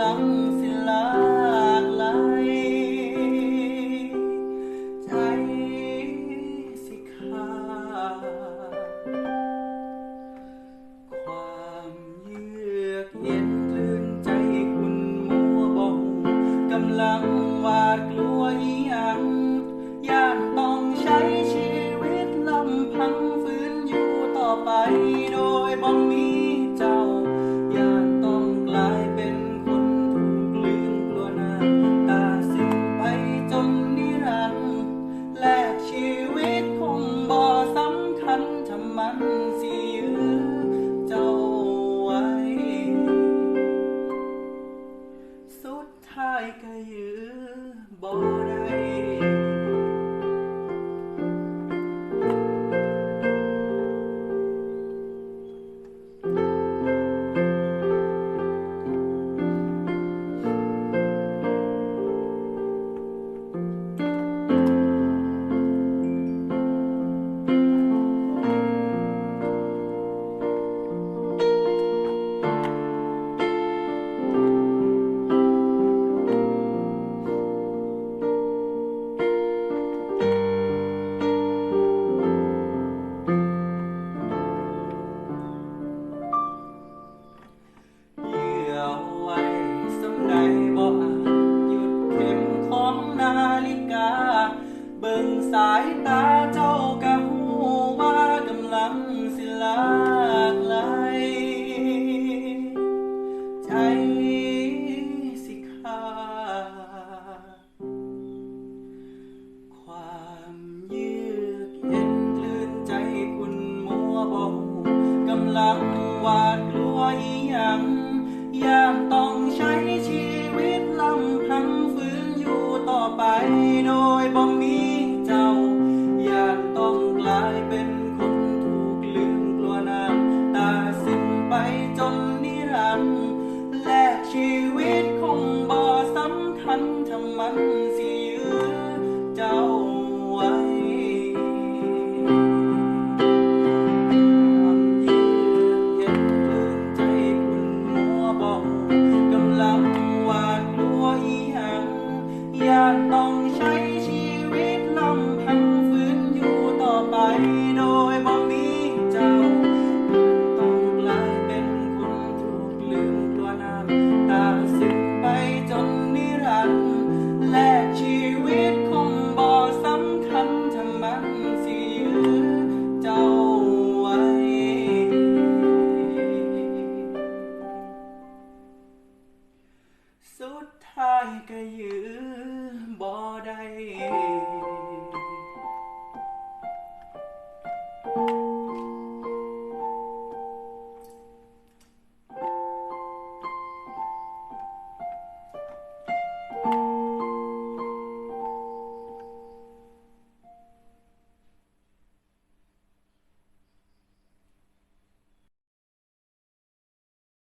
ลังสิลากไหลใจสิขาความเยือกเย็นคลื่นใจคุณมัวบองกำลังหวาดกลัวอีหยังย่านต้องใช้ชีวิตลำพังฝืนอยู่ต่อไปโดยบ่มี យកាយឺបងำสิลากไหลใจสิขาดความเยือกเย็นคลื่นใจคุณมัวบ่กำลังวาดกวอียังยามต้องใช้ชีวิต มันทำมันสิยื้อเจ้าไว้ความยืดเย็นกลืนใจคุณมัวเบากำลังวาดลัวอีหังอย่าต้องใช้ชีวิตลำพัง สุดท้ายก็ยืมบ่ได้